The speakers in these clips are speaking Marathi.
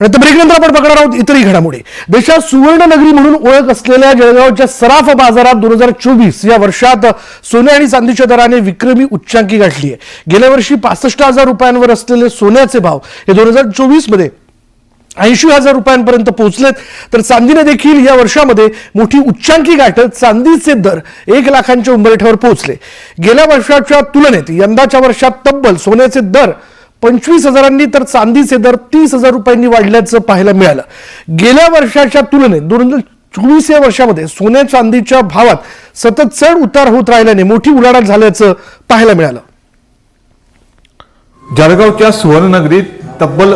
ब्रेकनंतर आपण बघणार आहोत इतरही घडामोडी. देशात सुवर्णनगरी म्हणून ओळख असलेल्या जळगावच्या सराफ बाजारात दोन हजार चोवीस या वर्षात सोने आणि चांदीच्या दराने विक्रमी उच्चांकी गाठली आहे गेल्या वर्षी पासष्ट हजार रुपयांवर असलेले सोन्याचे भाव हे दोन हजार चोवीसमध्ये ऐंशी हजार रुपयांपर्यंत पोहोचलेत. तर चांदीने देखील या वर्षामध्ये मोठी उच्चांकी गाठत चांदीचे दर एक लाखांच्या उंबरठ्यावर पोहोचले. गेल्या वर्षाच्या तुलनेत यंदाच्या वर्षात तब्बल सोन्याचे दर पंचवीस हजारांनी तर चांदीचे दर तीस हजार रुपयांनी वाढल्याचं पाहायला मिळालं. गेल्या वर्षाच्या तुलनेत दोन हजार चोवीस या वर्षामध्ये सोन्या चांदीच्या भावात सतत चढ उतार होत राहिल्याने मोठी उलाढाल झाल्याचं पाहायला मिळालं. जळगावच्या सुवर्णनगरीत तब्बल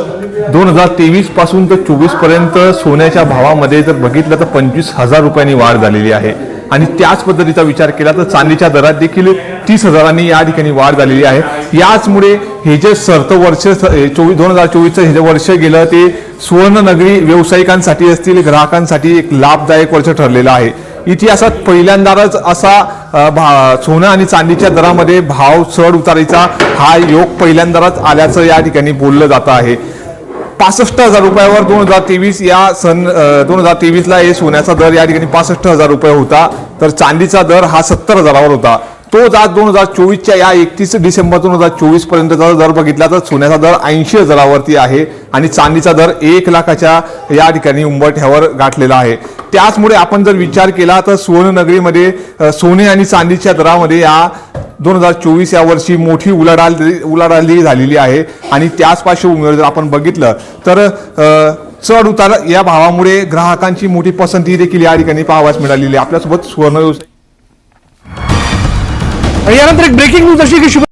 दोन हजार तेवीसपासून तर चोवीसपर्यंत सोन्याच्या भावामध्ये जर बघितलं तर पंचवीस हजार रुपयांनी वाढ झालेली आहे. आणि त्याच पद्धतीचा विचार केला तर चांदीच्या दरात देखील तीस हजारांनी या ठिकाणी वाढ झालेली आहे. याचमुळे हे जे सर्त वर्ष चोवीस दोन हजार चोवीसचं हे जे वर्ष गेलं ते सुवर्णनगरी व्यावसायिकांसाठी असतील ग्राहकांसाठी एक लाभदायक वर्ष ठरलेलं आहे. इतिहासात पहिल्यांदाच असा भा सोनं आणि चांदीच्या दरामध्ये भाव चढ उतारीचा हा योग पहिल्यांदाच आल्याचं या ठिकाणी बोललं जातं आहे. पासष्ट हजार रुपयावर दोन हजार तेवीस या सन दोन हजार तेवीसला हे सोन्याचा दर या ठिकाणी पासष्ट हजार रुपये होता. तर चांदीचा दर हा सत्तर हजारावर होता. तोच आज दोन हजार चोवीसच्या या एकतीस डिसेंबर दोन हजार चोवीस पर्यंतचा दर बघितला तर सोन्याचा दर ऐंशी हजारावरती आहे आणि चांदीचा दर एक लाखाच्या या ठिकाणी उंबरठ्यावर गाठलेला आहे. त्याचमुळे आपण जर विचार केला तर सुवर्णनगरीमध्ये सोने आणि चांदीच्या दरामध्ये या दोन हजार चोवीस या वर्षी मोठी उलाढाल उलाढाली झालेली आहे आणि त्याच पार्श्वभूमीवर जर आपण बघितलं तर चढ उतार या भावामुळे ग्राहकांची मोठी पसंती देखील या ठिकाणी पाहावयास मिळालेली आहे. आपल्यासोबत सुवर्ण आणि यानंतर एक ब्रेकिंग न्यूज अशी की